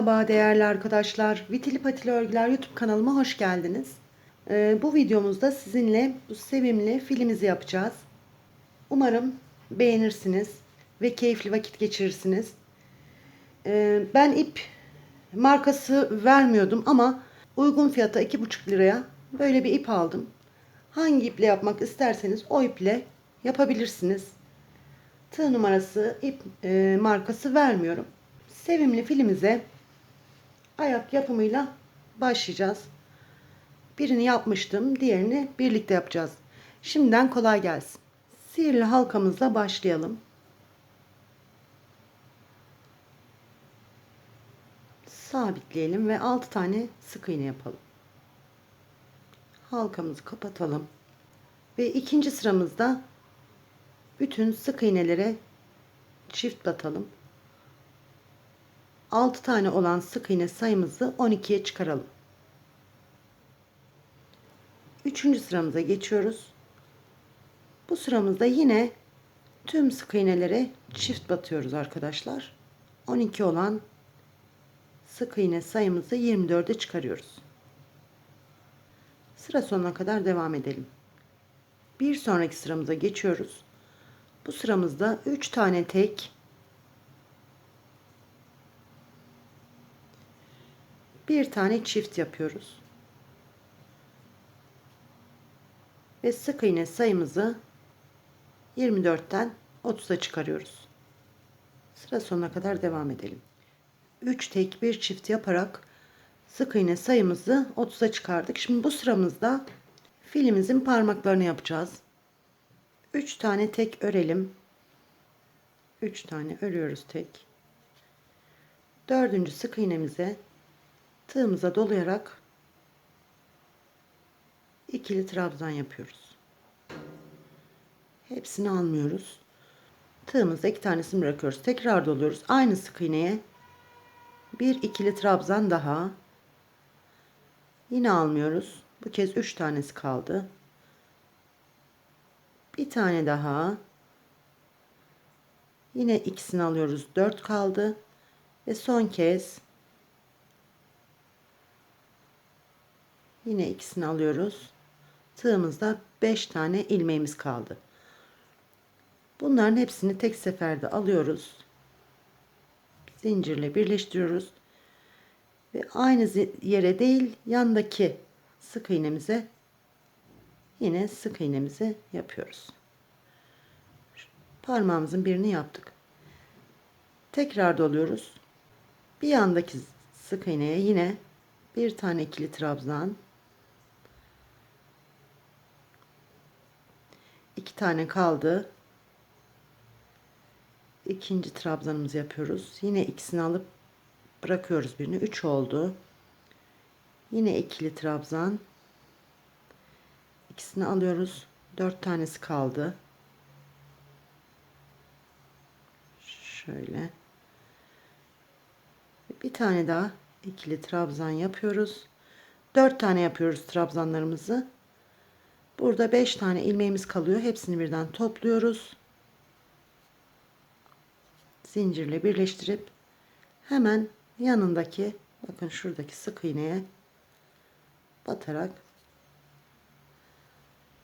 Merhaba değerli arkadaşlar. Vitili Patili Örgüler YouTube kanalıma hoş geldiniz. Ee, bu videomuzda sizinle bu sevimli filimizi yapacağız. Umarım beğenirsiniz ve keyifli vakit geçirirsiniz. Ee, ben ip markası vermiyordum ama uygun fiyata 2,5 liraya böyle bir ip aldım. Hangi iple yapmak isterseniz o iple yapabilirsiniz. Tığ numarası, ip e, markası vermiyorum. Sevimli filimize ayak yapımıyla başlayacağız. Birini yapmıştım, diğerini birlikte yapacağız. Şimdiden kolay gelsin. Sihirli halkamızla başlayalım. Sabitleyelim ve 6 tane sık iğne yapalım. Halkamızı kapatalım. Ve ikinci sıramızda bütün sık iğnelere çift batalım. 6 tane olan sık iğne sayımızı 12'ye çıkaralım. Üçüncü sıramıza geçiyoruz. Bu sıramızda yine tüm sık iğnelere çift batıyoruz arkadaşlar. 12 olan sık iğne sayımızı 24'e çıkarıyoruz. Sıra sonuna kadar devam edelim. Bir sonraki sıramıza geçiyoruz. Bu sıramızda 3 tane tek bir tane çift yapıyoruz. Ve sık iğne sayımızı 24'ten 30'a çıkarıyoruz. Sıra sonuna kadar devam edelim. 3 tek bir çift yaparak sık iğne sayımızı 30'a çıkardık. Şimdi bu sıramızda filimizin parmaklarını yapacağız. 3 tane tek örelim. 3 tane örüyoruz tek. Dördüncü sık iğnemize tığımıza dolayarak ikili trabzan yapıyoruz. Hepsini almıyoruz. Tığımızda iki tanesini bırakıyoruz. Tekrar doluyoruz. Aynı sık iğneye bir ikili trabzan daha. Yine almıyoruz. Bu kez üç tanesi kaldı. Bir tane daha. Yine ikisini alıyoruz. Dört kaldı. Ve son kez Yine ikisini alıyoruz. Tığımızda 5 tane ilmeğimiz kaldı. Bunların hepsini tek seferde alıyoruz. Zincirle birleştiriyoruz. Ve aynı yere değil yandaki sık iğnemize yine sık iğnemizi yapıyoruz. Parmağımızın birini yaptık. Tekrar doluyoruz. Bir yandaki sık iğneye yine bir tane ikili trabzan iki tane kaldı. İkinci trabzanımızı yapıyoruz. Yine ikisini alıp bırakıyoruz birini. Üç oldu. Yine ikili trabzan. İkisini alıyoruz. Dört tanesi kaldı. Şöyle. Bir tane daha ikili trabzan yapıyoruz. Dört tane yapıyoruz trabzanlarımızı. Burada 5 tane ilmeğimiz kalıyor. Hepsini birden topluyoruz. Zincirle birleştirip hemen yanındaki bakın şuradaki sık iğneye batarak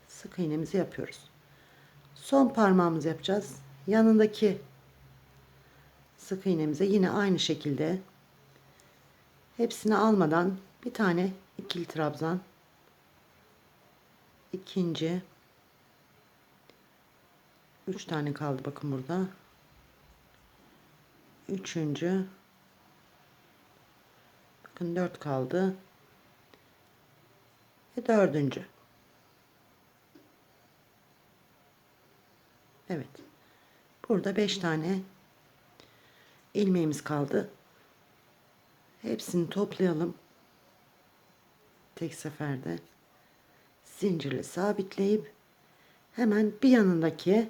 sık iğnemizi yapıyoruz. Son parmağımızı yapacağız. Yanındaki sık iğnemize yine aynı şekilde hepsini almadan bir tane ikili trabzan ikinci. Üç tane kaldı bakın burada. Üçüncü. Bakın dört kaldı. Ve dördüncü. Evet. Burada beş tane ilmeğimiz kaldı. Hepsini toplayalım. Tek seferde zincirle sabitleyip hemen bir yanındaki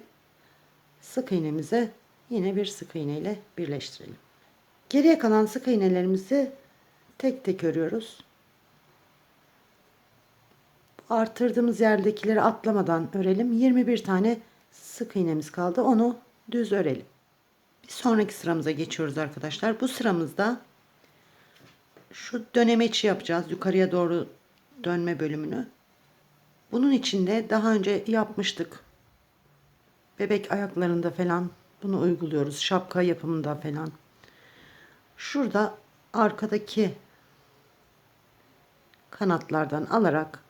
sık iğnemize yine bir sık iğne ile birleştirelim. Geriye kalan sık iğnelerimizi tek tek örüyoruz. Artırdığımız yerdekileri atlamadan örelim. 21 tane sık iğnemiz kaldı. Onu düz örelim. Bir sonraki sıramıza geçiyoruz arkadaşlar. Bu sıramızda şu dönemeçi yapacağız. Yukarıya doğru dönme bölümünü. Bunun için de daha önce yapmıştık. Bebek ayaklarında falan bunu uyguluyoruz. Şapka yapımında falan. Şurada arkadaki kanatlardan alarak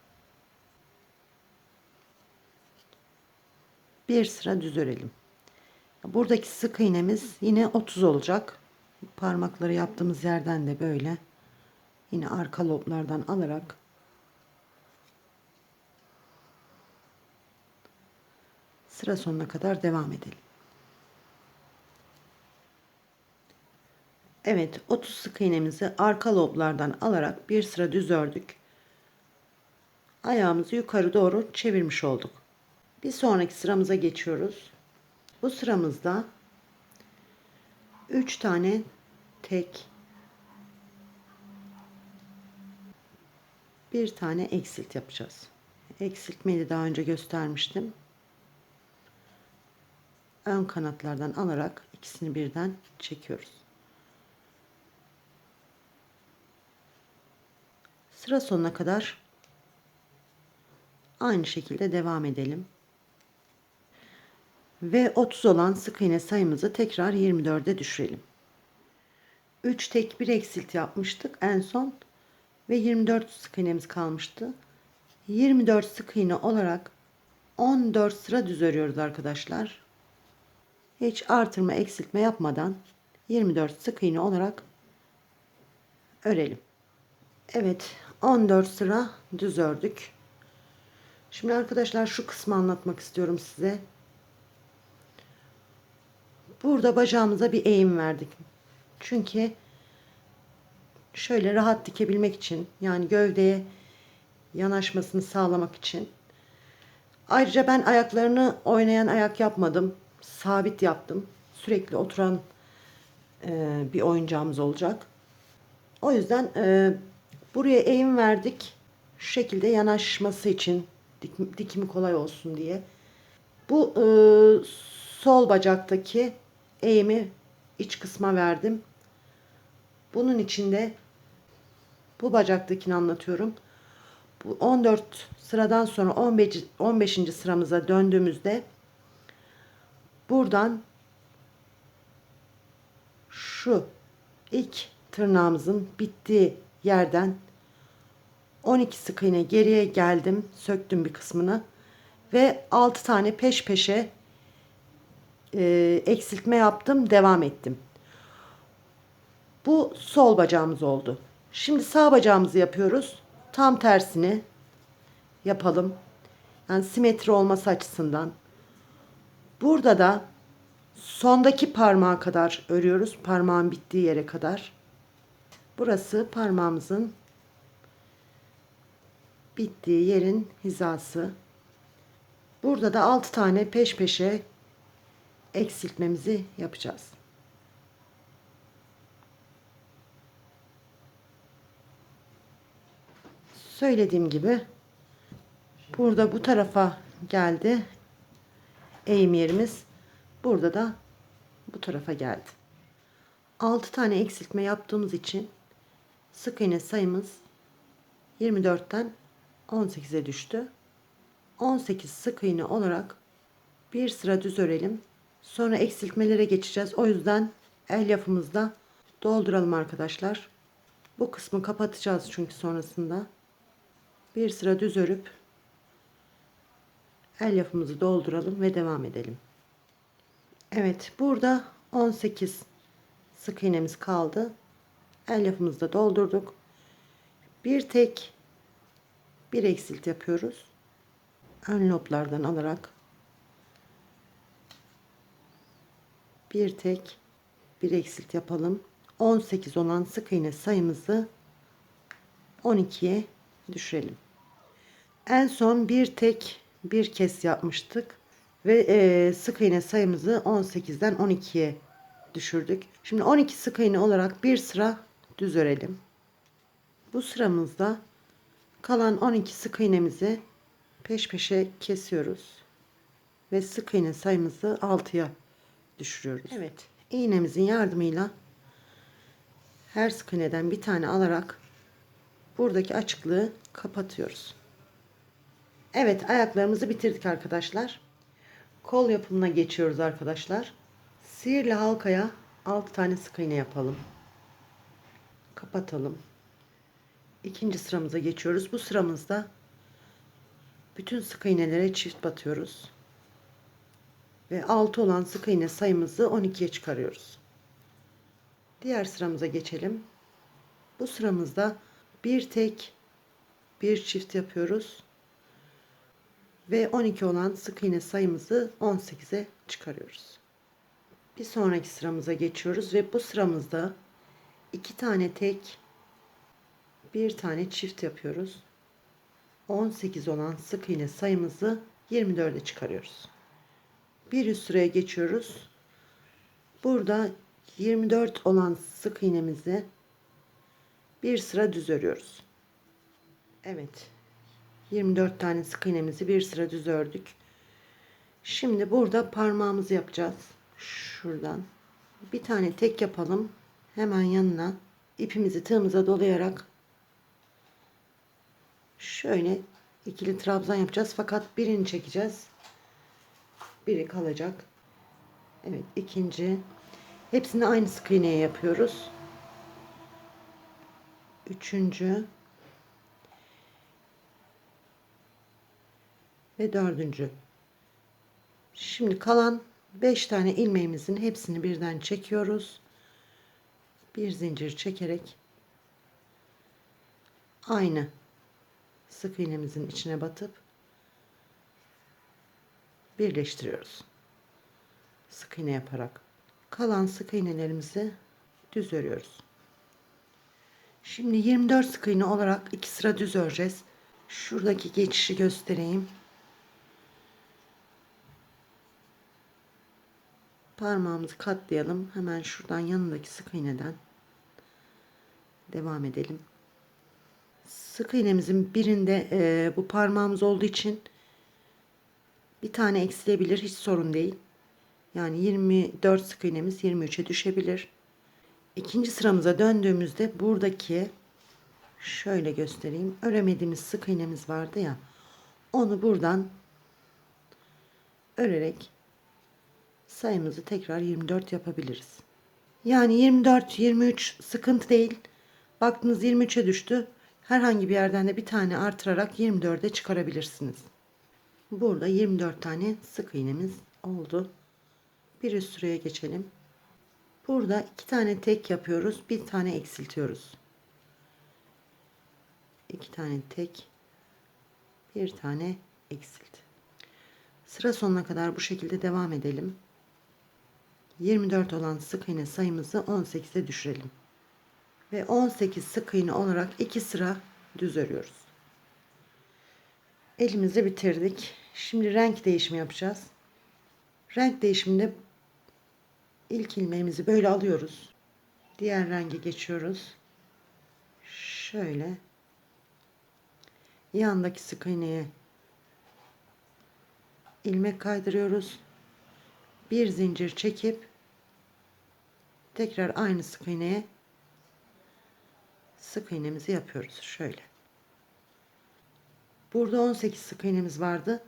bir sıra düz örelim. Buradaki sık iğnemiz yine 30 olacak. Parmakları yaptığımız yerden de böyle yine arka loblardan alarak sıra sonuna kadar devam edelim. Evet 30 sık iğnemizi arka loblardan alarak bir sıra düz ördük. Ayağımızı yukarı doğru çevirmiş olduk. Bir sonraki sıramıza geçiyoruz. Bu sıramızda 3 tane tek bir tane eksilt yapacağız. Eksiltmeyi daha önce göstermiştim. Ön kanatlardan alarak ikisini birden çekiyoruz. Sıra sonuna kadar aynı şekilde devam edelim. Ve 30 olan sık iğne sayımızı tekrar 24'e düşürelim. 3 tek bir eksilt yapmıştık en son ve 24 sık iğnemiz kalmıştı. 24 sık iğne olarak 14 sıra düz örüyoruz arkadaşlar. Hiç artırma eksiltme yapmadan 24 sık iğne olarak örelim. Evet 14 sıra düz ördük. Şimdi arkadaşlar şu kısmı anlatmak istiyorum size. Burada bacağımıza bir eğim verdik. Çünkü şöyle rahat dikebilmek için yani gövdeye yanaşmasını sağlamak için. Ayrıca ben ayaklarını oynayan ayak yapmadım. Sabit yaptım. Sürekli oturan e, bir oyuncağımız olacak. O yüzden e, buraya eğim verdik. Şu şekilde yanaşması için dik, dikimi kolay olsun diye. Bu e, sol bacaktaki eğimi iç kısma verdim. Bunun içinde bu bacaktakini anlatıyorum. Bu 14 sıradan sonra 15 15. sıramıza döndüğümüzde buradan şu ilk tırnağımızın bittiği yerden 12 sık iğne geriye geldim. Söktüm bir kısmını ve 6 tane peş peşe e, eksiltme yaptım. Devam ettim. Bu sol bacağımız oldu. Şimdi sağ bacağımızı yapıyoruz. Tam tersini yapalım. Yani simetri olması açısından. Burada da sondaki parmağa kadar örüyoruz. Parmağın bittiği yere kadar. Burası parmağımızın bittiği yerin hizası. Burada da 6 tane peş peşe eksiltmemizi yapacağız. Söylediğim gibi burada bu tarafa geldi eğim yerimiz. Burada da bu tarafa geldi. 6 tane eksiltme yaptığımız için sık iğne sayımız 24'ten 18'e düştü. 18 sık iğne olarak bir sıra düz örelim. Sonra eksiltmelere geçeceğiz. O yüzden el yapımızda dolduralım arkadaşlar. Bu kısmı kapatacağız çünkü sonrasında. Bir sıra düz örüp el yapımızı dolduralım ve devam edelim. Evet burada 18 sık iğnemiz kaldı. El yapımızı da doldurduk. Bir tek bir eksilt yapıyoruz. Ön loblardan alarak bir tek bir eksilt yapalım. 18 olan sık iğne sayımızı 12'ye düşürelim. En son bir tek bir kez yapmıştık ve e, sık iğne sayımızı 18'den 12'ye düşürdük. Şimdi 12 sık iğne olarak bir sıra düz örelim. Bu sıramızda kalan 12 sık iğnemizi peş peşe kesiyoruz ve sık iğne sayımızı 6'ya düşürüyoruz. Evet, iğnemizin yardımıyla her sık iğneden bir tane alarak buradaki açıklığı kapatıyoruz. Evet ayaklarımızı bitirdik arkadaşlar. Kol yapımına geçiyoruz arkadaşlar. Sihirli halkaya 6 tane sık iğne yapalım. Kapatalım. İkinci sıramıza geçiyoruz. Bu sıramızda bütün sık iğnelere çift batıyoruz. Ve 6 olan sık iğne sayımızı 12'ye çıkarıyoruz. Diğer sıramıza geçelim. Bu sıramızda bir tek bir çift yapıyoruz. Ve 12 olan sık iğne sayımızı 18'e çıkarıyoruz. Bir sonraki sıramıza geçiyoruz ve bu sıramızda iki tane tek bir tane çift yapıyoruz. 18 olan sık iğne sayımızı 24'e çıkarıyoruz. Bir üst sıraya geçiyoruz. Burada 24 olan sık iğnemizi bir sıra düz örüyoruz. Evet. 24 tane sık iğnemizi bir sıra düz ördük. Şimdi burada parmağımızı yapacağız. Şuradan bir tane tek yapalım. Hemen yanına ipimizi tığımıza dolayarak şöyle ikili trabzan yapacağız. Fakat birini çekeceğiz. Biri kalacak. Evet ikinci. Hepsini aynı sık iğneye yapıyoruz. Üçüncü. Ve dördüncü. Şimdi kalan 5 tane ilmeğimizin hepsini birden çekiyoruz. Bir zincir çekerek aynı sık iğnemizin içine batıp birleştiriyoruz. Sık iğne yaparak kalan sık iğnelerimizi düz örüyoruz. Şimdi 24 sık iğne olarak iki sıra düz öreceğiz. Şuradaki geçişi göstereyim. Parmağımızı katlayalım. Hemen şuradan yanındaki sık iğneden devam edelim. Sık iğnemizin birinde e, bu parmağımız olduğu için bir tane eksilebilir. Hiç sorun değil. Yani 24 sık iğnemiz 23'e düşebilir. İkinci sıramıza döndüğümüzde buradaki şöyle göstereyim. Öremediğimiz sık iğnemiz vardı ya. Onu buradan örerek sayımızı tekrar 24 yapabiliriz. Yani 24, 23 sıkıntı değil. Baktınız 23'e düştü. Herhangi bir yerden de bir tane artırarak 24'e çıkarabilirsiniz. Burada 24 tane sık iğnemiz oldu. Bir üst sıraya geçelim. Burada iki tane tek yapıyoruz. Bir tane eksiltiyoruz. İki tane tek. Bir tane eksilt. Sıra sonuna kadar bu şekilde devam edelim. 24 olan sık iğne sayımızı 18'e düşürelim. Ve 18 sık iğne olarak iki sıra düz örüyoruz. Elimizi bitirdik. Şimdi renk değişimi yapacağız. Renk değişiminde ilk ilmeğimizi böyle alıyoruz. Diğer renge geçiyoruz. Şöyle yandaki sık iğneye ilmek kaydırıyoruz. Bir zincir çekip tekrar aynı sık iğneye sık iğnemizi yapıyoruz şöyle. Burada 18 sık iğnemiz vardı.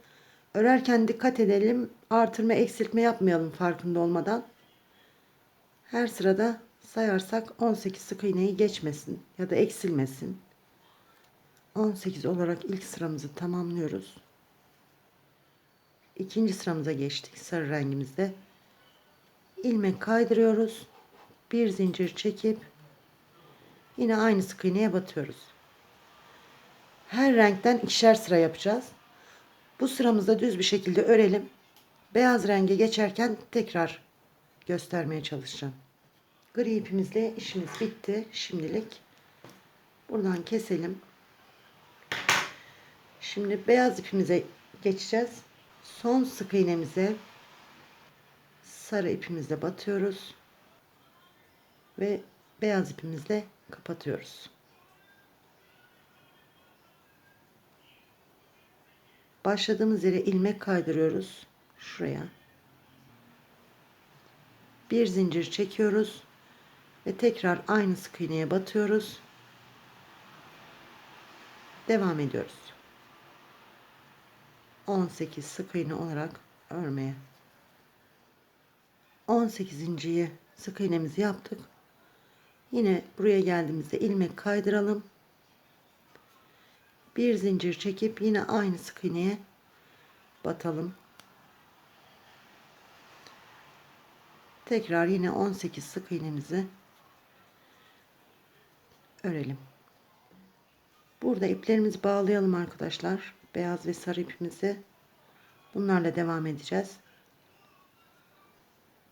Örerken dikkat edelim. Artırma eksiltme yapmayalım farkında olmadan. Her sırada sayarsak 18 sık iğneyi geçmesin ya da eksilmesin. 18 olarak ilk sıramızı tamamlıyoruz. İkinci sıramıza geçtik sarı rengimizde. ilmek kaydırıyoruz. Bir zincir çekip yine aynı sık iğneye batıyoruz. Her renkten ikişer sıra yapacağız. Bu sıramızda düz bir şekilde örelim. Beyaz renge geçerken tekrar göstermeye çalışacağım. Gri ipimizle işimiz bitti şimdilik. Buradan keselim. Şimdi beyaz ipimize geçeceğiz. Son sık iğnemize sarı ipimizle batıyoruz. Ve beyaz ipimizle kapatıyoruz. Başladığımız yere ilmek kaydırıyoruz. Şuraya. Bir zincir çekiyoruz. Ve tekrar aynı sık iğneye batıyoruz. Devam ediyoruz. 18 sık iğne olarak örmeye. 18.yi sık iğnemizi yaptık. Yine buraya geldiğimizde ilmek kaydıralım. Bir zincir çekip yine aynı sık iğneye batalım. Tekrar yine 18 sık iğnemizi örelim. Burada iplerimizi bağlayalım arkadaşlar. Beyaz ve sarı ipimizi bunlarla devam edeceğiz.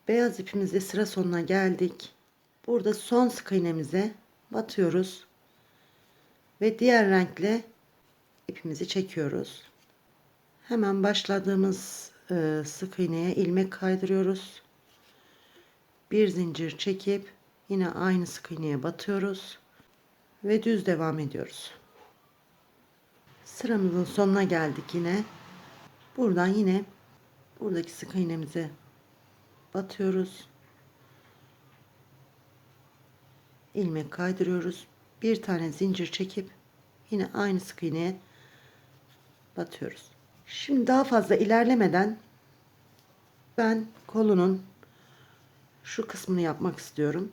Beyaz ipimizde sıra sonuna geldik. Burada son sık iğnemize batıyoruz. Ve diğer renkle ipimizi çekiyoruz. Hemen başladığımız e, sık iğneye ilmek kaydırıyoruz. Bir zincir çekip yine aynı sık iğneye batıyoruz ve düz devam ediyoruz. Sıramızın sonuna geldik yine. Buradan yine buradaki sık iğnemize batıyoruz. İlmek kaydırıyoruz. Bir tane zincir çekip yine aynı sık iğneye batıyoruz. Şimdi daha fazla ilerlemeden ben kolunun şu kısmını yapmak istiyorum.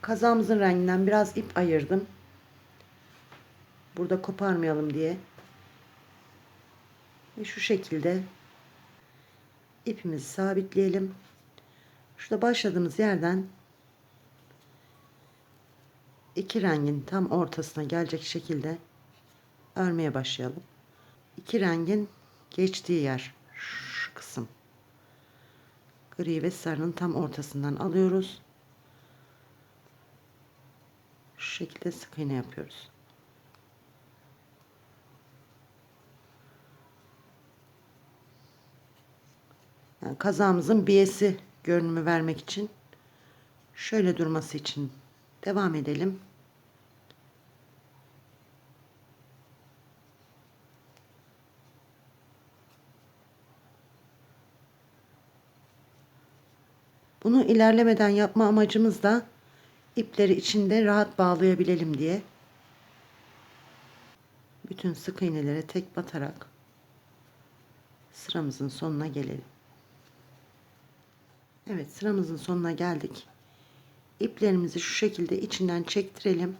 Kazağımızın renginden biraz ip ayırdım. Burada koparmayalım diye. Ve şu şekilde ipimizi sabitleyelim. Şurada başladığımız yerden iki rengin tam ortasına gelecek şekilde örmeye başlayalım. İki rengin geçtiği yer şu kısım. Gri ve sarının tam ortasından alıyoruz. Şu şekilde sık iğne yapıyoruz. Yani kazağımızın biyesi görünümü vermek için şöyle durması için devam edelim. Bunu ilerlemeden yapma amacımız da ipleri içinde rahat bağlayabilelim diye. Bütün sık iğnelere tek batarak sıramızın sonuna gelelim. Evet sıramızın sonuna geldik. İplerimizi şu şekilde içinden çektirelim.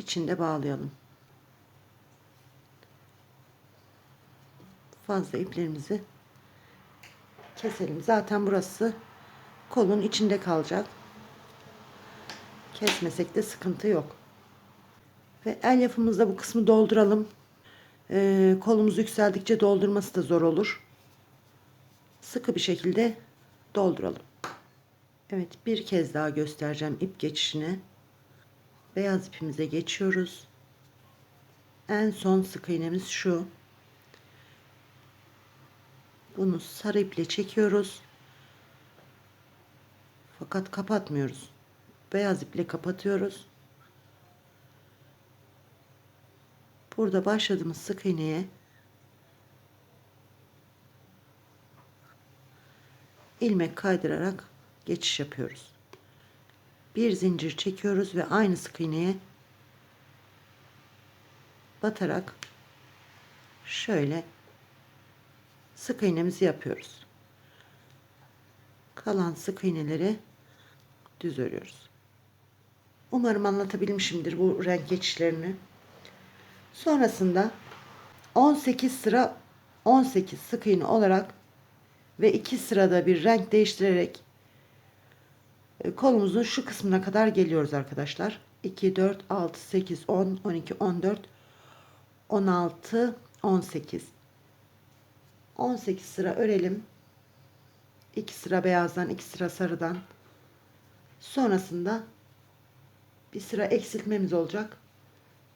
İçinde bağlayalım. Fazla iplerimizi keselim. Zaten burası kolun içinde kalacak. Kesmesek de sıkıntı yok. Ve el yapımızda bu kısmı dolduralım. Ee, kolumuz yükseldikçe doldurması da zor olur. Sıkı bir şekilde dolduralım. Evet bir kez daha göstereceğim ip geçişini beyaz ipimize geçiyoruz. En son sık iğnemiz şu. Bunu sarı iple çekiyoruz. Fakat kapatmıyoruz. Beyaz iple kapatıyoruz. Burada başladığımız sık iğneye ilmek kaydırarak geçiş yapıyoruz bir zincir çekiyoruz ve aynı sık iğneye batarak şöyle sık iğnemizi yapıyoruz. Kalan sık iğneleri düz örüyoruz. Umarım anlatabilmişimdir bu renk geçişlerini. Sonrasında 18 sıra 18 sık iğne olarak ve 2 sırada bir renk değiştirerek kolumuzun şu kısmına kadar geliyoruz arkadaşlar. 2, 4, 6, 8, 10, 12, 14, 16, 18. 18 sıra örelim. 2 sıra beyazdan, 2 sıra sarıdan. Sonrasında bir sıra eksiltmemiz olacak.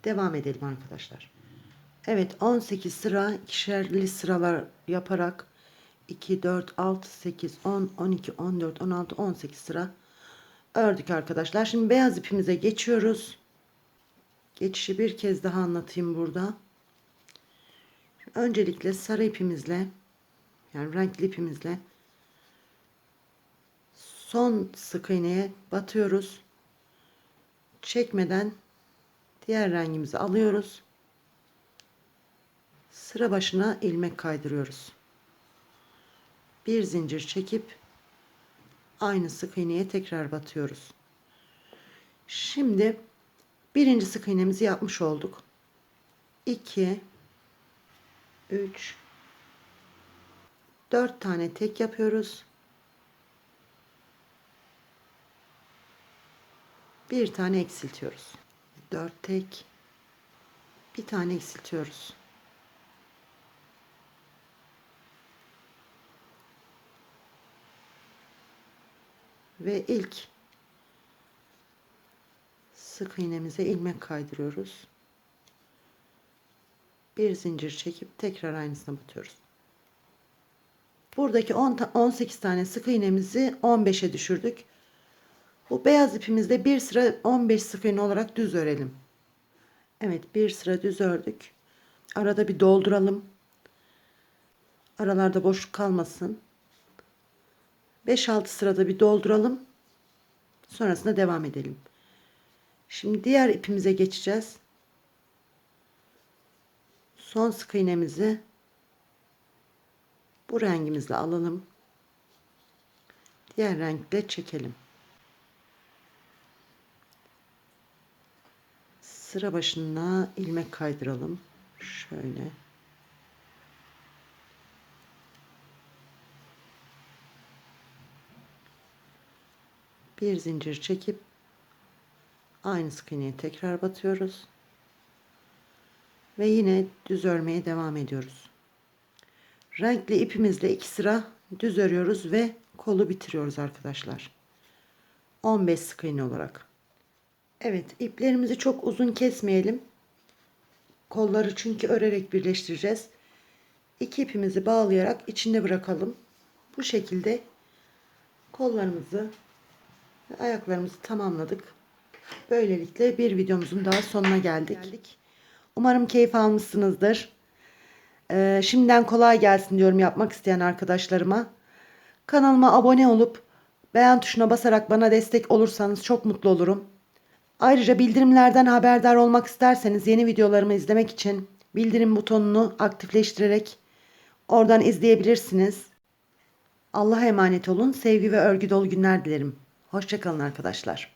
Devam edelim arkadaşlar. Evet 18 sıra ikişerli sıralar yaparak 2, 4, 6, 8, 10, 12, 14, 16, 18 sıra ördük arkadaşlar. Şimdi beyaz ipimize geçiyoruz. Geçişi bir kez daha anlatayım burada. Öncelikle sarı ipimizle yani renkli ipimizle son sık iğneye batıyoruz. Çekmeden diğer rengimizi alıyoruz. Sıra başına ilmek kaydırıyoruz. Bir zincir çekip aynı sık iğneye tekrar batıyoruz. Şimdi birinci sık iğnemizi yapmış olduk. 2 3 4 tane tek yapıyoruz. Bir tane eksiltiyoruz. 4 tek bir tane eksiltiyoruz. Ve ilk sık iğnemize ilmek kaydırıyoruz. Bir zincir çekip tekrar aynısına batıyoruz. Buradaki 10 ta 18 tane sık iğnemizi 15'e düşürdük. Bu beyaz ipimizde bir sıra 15 sık iğne olarak düz örelim. Evet bir sıra düz ördük. Arada bir dolduralım. Aralarda boşluk kalmasın. 5-6 sırada bir dolduralım. Sonrasında devam edelim. Şimdi diğer ipimize geçeceğiz. Son sık iğnemizi bu rengimizle alalım. Diğer renkle çekelim. Sıra başına ilmek kaydıralım. Şöyle. Bir zincir çekip aynı sık iğneye tekrar batıyoruz. Ve yine düz örmeye devam ediyoruz. Renkli ipimizle iki sıra düz örüyoruz ve kolu bitiriyoruz arkadaşlar. 15 sık iğne olarak. Evet iplerimizi çok uzun kesmeyelim. Kolları çünkü örerek birleştireceğiz. İki ipimizi bağlayarak içinde bırakalım. Bu şekilde kollarımızı ayaklarımızı tamamladık. Böylelikle bir videomuzun daha sonuna geldik. Umarım keyif almışsınızdır. Ee, şimdiden kolay gelsin diyorum yapmak isteyen arkadaşlarıma. Kanalıma abone olup beğen tuşuna basarak bana destek olursanız çok mutlu olurum. Ayrıca bildirimlerden haberdar olmak isterseniz yeni videolarımı izlemek için bildirim butonunu aktifleştirerek oradan izleyebilirsiniz. Allah'a emanet olun. Sevgi ve örgü dolu günler dilerim. Hoşçakalın arkadaşlar.